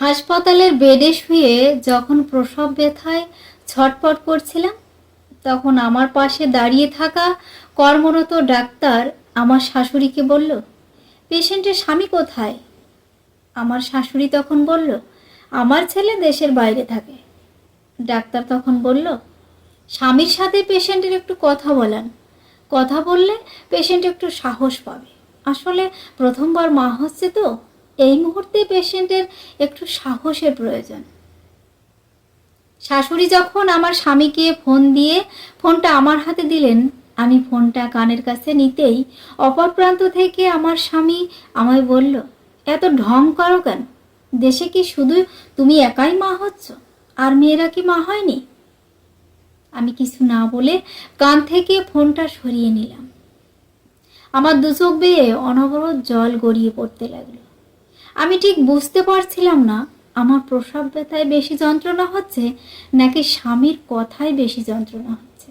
হাসপাতালের বেডে শুয়ে যখন প্রসব ব্যথায় ছটপট করছিলাম, তখন আমার পাশে দাঁড়িয়ে থাকা কর্মরত ডাক্তার আমার শাশুড়িকে বলল, পেশেন্টের স্বামী কোথায়? আমার শাশুড়ি তখন বলল, আমার ছেলে দেশের বাইরে থাকে। ডাক্তার তখন বলল, স্বামীর সাথে পেশেন্টের একটু কথা বলান। কথা বললে পেশেন্ট একটু সাহস পাবে। আসলে প্রথমবার মা হচ্ছে তো এই মুহূর্তে পেশেন্টের একটু সাহসের প্রয়োজন। শাশুড়ি যখন আমার স্বামীকে ফোন দিয়ে ফোনটা আমার হাতে দিলেন, আমি ফোনটা কানের কাছে নিতেই অপর প্রান্ত থেকে আমার স্বামী আমায় বলল, এত ঢং করো কেন? দেশে কি শুধু তুমি একাই মা হচ্ছ? আর মেয়েরা কি মা হয়নি? আমি কিছু না বলে কান থেকে ফোনটা সরিয়ে নিলাম। আমার দু চোখ বেয়ে অনবরত জল গড়িয়ে পড়তে লাগল। আমি ঠিক বুঝতে পারছিলাম না। আমার প্রসাব ব্যথায় বেশি যন্ত্রণা হচ্ছে নাকি স্বামীর কথায় বেশি যন্ত্রণা হচ্ছে?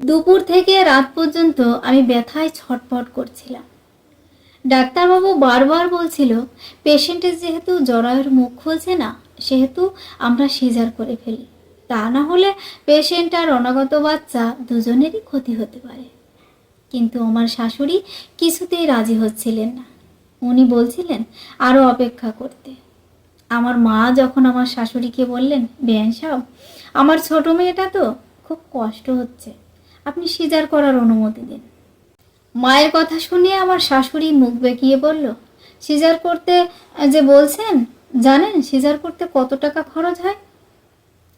দুপুর থেকে রাত পর্যন্ত আমি ব্যথায় ছটফট করছিলাম। ডাক্তারবাবু বারবার বলছিল পেশেন্টের যেহেতু জরায়ুর মুখ খুলছে না, সেহেতু আমরা সিজার করে ফেলি। তা না হলে পেশেন্ট আর অনাগত বাচ্চা দুজনেরই ক্ষতি হতে পারে। কিন্তু আমার শাশুড়ি কিছুতেই রাজি হচ্ছিলেন না। উনি বলছিলেন আরও অপেক্ষা করতে। আমার মা যখন আমার শাশুড়িকে বললেন, বেয়ান সাহেব, আমার ছোট মেয়েটা তো খুব কষ্ট হচ্ছে। আপনি সিজার করার অনুমতি দিন। মায়ের কথা শুনে আমার শাশুড়ি মুখ বেঁকিয়ে বলল, সিজার করতে যে বলছেন, জানেন সিজার করতে কত টাকা খরচ হয়?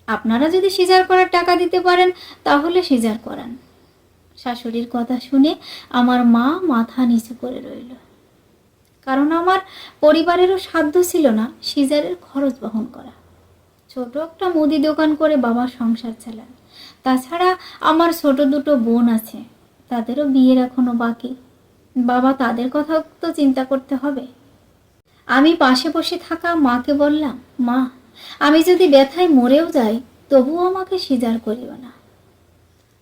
আপনারা যদি সিজার করার টাকা দিতে পারেন, তাহলে সিজার করান। শাশুড়ির কথা শুনে আমার মা মাথা নিচু করে রইল। কারণ আমার পরিবারেরও সাধ্য ছিল না সিজারের খরচ বহন করা। ছোট একটা মুদি দোকান করে বাবা সংসার চালান। তাছাড়া আমার ছোট দুটো বোন আছে, তাদেরও বিয়ের এখনও বাকি। বাবা তাদের কথা তো চিন্তা করতে হবে। আমি পাশে বসে থাকা মাকে বললাম, মা, আমি যদি ব্যথায় মরেও যাই, তবুও আমাকে সিজার করিও না।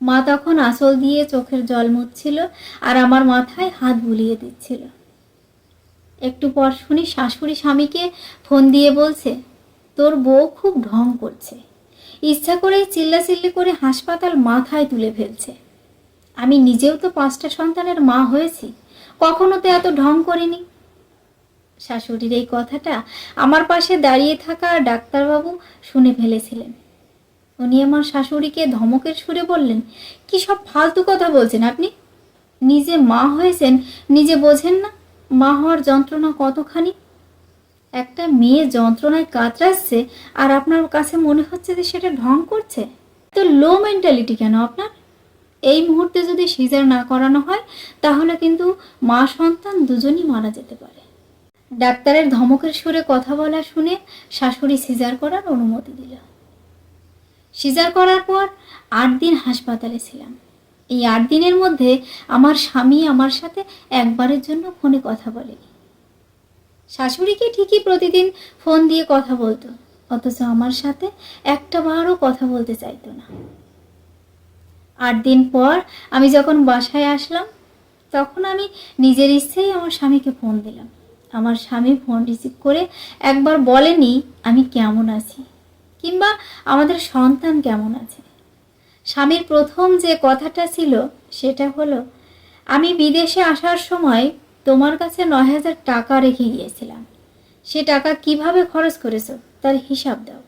মা তখন আসল দিয়ে চোখের জল মুছছিল আর আমার মাথায় হাত বুলিয়ে দিচ্ছিল। একটু পর শুনি শাশুড়ি স্বামীকে ফোন দিয়ে বলছে, তোর বউ খুব ঢং করছে। ইচ্ছা করেই চিল্লাচিল্লি করে হাসপাতাল মাথায় তুলে ফেলছে। আমি নিজেও তো পাঁচটা সন্তানের মা হয়েছি, কখনো তো এত ঢং করিনি। শাশুড়ির এই কথাটা আমার পাশে দাঁড়িয়ে থাকা ডাক্তারবাবু শুনে ফেলেছিলেন। উনি আমার শাশুড়িকে ধমকের সুরে বললেন, কি সব ফালতু কথা বলছেন আপনি? নিজে মা হয়েছেন, নিজে বোঝেন না। মা হওয়ার যন্ত্রণা কতখানি? একটা মেয়ে যন্ত্রণায় কাতরাচ্ছে আর আপনার কাছে মনে হচ্ছে যে সেটা ঢং করছে? তো লো মেন্টালিটি কেন আপনার? এই মুহূর্তে যদি সিজার না করানো হয়, তাহলে কিন্তু মা সন্তান দুজনই মারা যেতে পারে। ডাক্তারের ধমকের সুরে কথা বলা শুনে শাশুড়ি সিজার করার অনুমতি দিল। সিজার করার পর আট দিন হাসপাতালে ছিলাম। এই আট দিনের মধ্যে আমার স্বামী আমার সাথে একবারের জন্য ফোনে কথা বলেনি শাশুড়িকে ঠিকই প্রতিদিন ফোন দিয়ে কথা বলতো? অথচ আমার সাথে একটা বারও কথা বলতে চাইতো না। আট দিন পর আমি যখন বাসায় আসলাম, তখন আমি নিজের ইচ্ছেই আমার স্বামীকে ফোন দিলাম। আমার স্বামী ফোন রিসিভ করে একবার বলেনি আমি কেমন আছি, কিংবা আমাদের সন্তান কেমন আছে। স্বামীর প্রথম যে কথাটা ছিল সেটা হলো, আমি বিদেশে আসার সময় তোমার কাছে নয় হাজার টাকা রেখে গিয়েছিলাম। সে টাকা কীভাবে খরচ করেছ তার হিসাব দাও।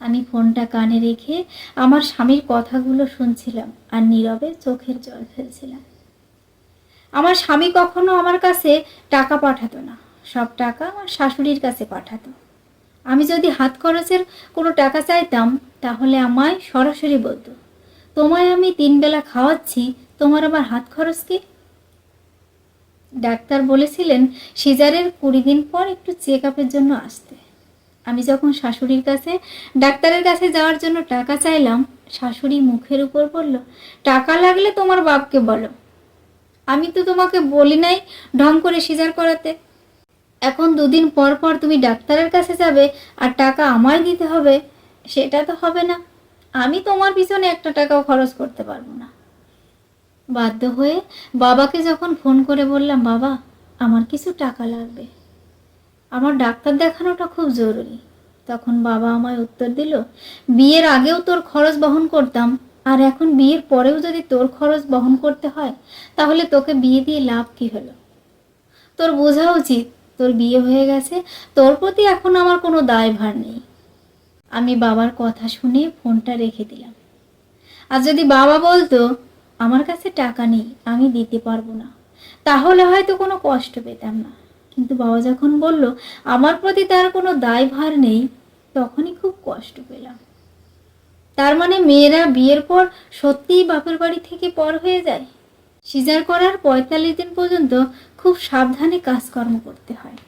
আমি ফোনটা কানে রেখে আমার স্বামীর কথাগুলো শুনছিলাম আর নীরবে চোখের জল ফেলছিলাম। আমার স্বামী কখনো আমার কাছে টাকা পাঠাতো না। সব টাকা আমার শাশুড়ির কাছে পাঠাতো। আমি যদি হাত খরচের কোনো টাকা চাইতাম, তাহলে আমায় সরাসরি বলতো, তোমায় আমি তিন বেলা খাওয়াচ্ছি, তোমার আবার হাত খরচ কি? ডাক্তার বলেছিলেন, সিজারের কুড়ি দিন পর একটু চেক আপের জন্য আসতে। আমি যখন শাশুড়ির কাছে, ডাক্তারের কাছে যাওয়ার জন্য টাকা চাইলাম, শাশুড়ি মুখের উপর বলল, টাকা লাগলে তোমার বাপকে বলো। আমি তো তোমাকে বলি নাই ঢং করে সিজার করাতে। এখন দুদিন পর পর তুমি ডাক্তারের কাছে যাবে আর টাকা আমায় দিতে হবে, সেটা তো হবে না। আমি তোমার পিছনে একটা টাকাও খরচ করতে পারব না। বাধ্য হয়ে বাবাকে যখন ফোন করে বললাম, বাবা, আমার কিছু টাকা লাগবে। আমার ডাক্তার দেখানোটা খুব জরুরি। তখন বাবা আমায় উত্তর দিল, বিয়ের আগেও তোর খরচ বহন করতাম, আর এখন বিয়ের পরেও যদি তোর খরচ বহন করতে হয়, তাহলে তোকে বিয়ে দিয়ে লাভ কি হলো? তোর বোঝা উচিত তোর বিয়ে হয়ে গেছে, তোর প্রতি এখন আমার কোনো দায়ভার নেই। আমি বাবার কথা শুনে ফোনটা রেখে দিলাম। আর যদি বাবা বলতো, আমার কাছে টাকা নেই, আমি দিতে পারব না। তাহলে হয়তো কোনো কষ্ট পেতাম না। কিন্তু বাবা যখন বলল, আমার প্রতি তার কোনো দায়ভার নেই, তখনই খুব কষ্ট পেলাম। তার মানে মেয়েরা বিয়ের পর সত্যিই বাপের বাড়ি থেকে পর হয়ে যায়? সিজার করার পঁয়তাল্লিশ দিন পর্যন্ত খুব সাবধানে কাজকর্ম করতে হয়।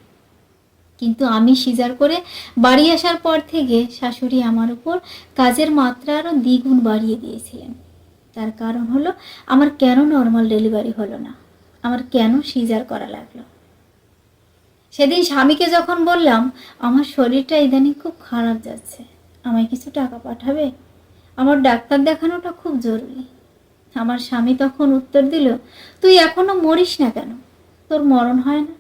কিন্তু আমি সিজার করে বাড়ি আসার পর থেকে শাশুড়ি আমার উপর কাজের মাত্রা আরও দ্বিগুণ বাড়িয়ে দিয়েছিলেন। তার কারণ হলো আমার কেন নর্মাল ডেলিভারি হলো না? আমার কেন সিজার করা লাগল? সেদিন স্বামীকে যখন বললাম, আমার শরীরটা ইদানিং খুব খারাপ যাচ্ছে, আমায় কিছু টাকা পাঠাবে? আমার ডাক্তার দেখানোটা খুব জরুরি। আমার স্বামী তখন উত্তর দিল, তুই এখনও মরিস না কেন? তোর মরণ হয় না?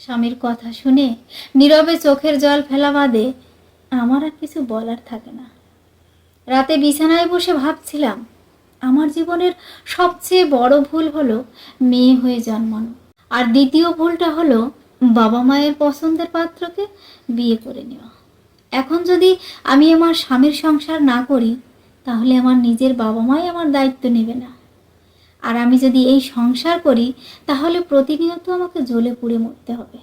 স্বামীর কথা শুনে নীরবে চোখের জল ফেলা বাদে আমার আর কিছু বলার থাকে না। রাতে বিছানায় বসে ভাবছিলাম, আমার জীবনের সবচেয়ে বড় ভুল হলো মেয়ে হয়ে জন্মানো আর দ্বিতীয় ভুলটা হলো বাবা মায়ের পছন্দের পাত্রকে বিয়ে করে নেওয়া। এখন যদি আমি আমার স্বামীর সংসার না করি তাহলে আমার নিজের বাবা মাই আমার দায়িত্ব নেবে না। আর আমি যদি এই সংসার করি, তাহলে প্রতিনিয়ত আমাকে জ্বলে পুড়ে মরতে হবে।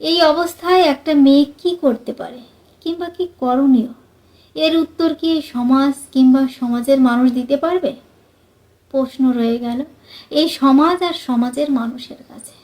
এই অবস্থায় একটা মেয়ে কি করতে পারে, কিংবা কি করণীয়? এর উত্তর কি সমাজ কিংবা সমাজের মানুষ দিতে পারবে? প্রশ্ন রয়ে গেল, এই সমাজ আর সমাজের মানুষের কাছে।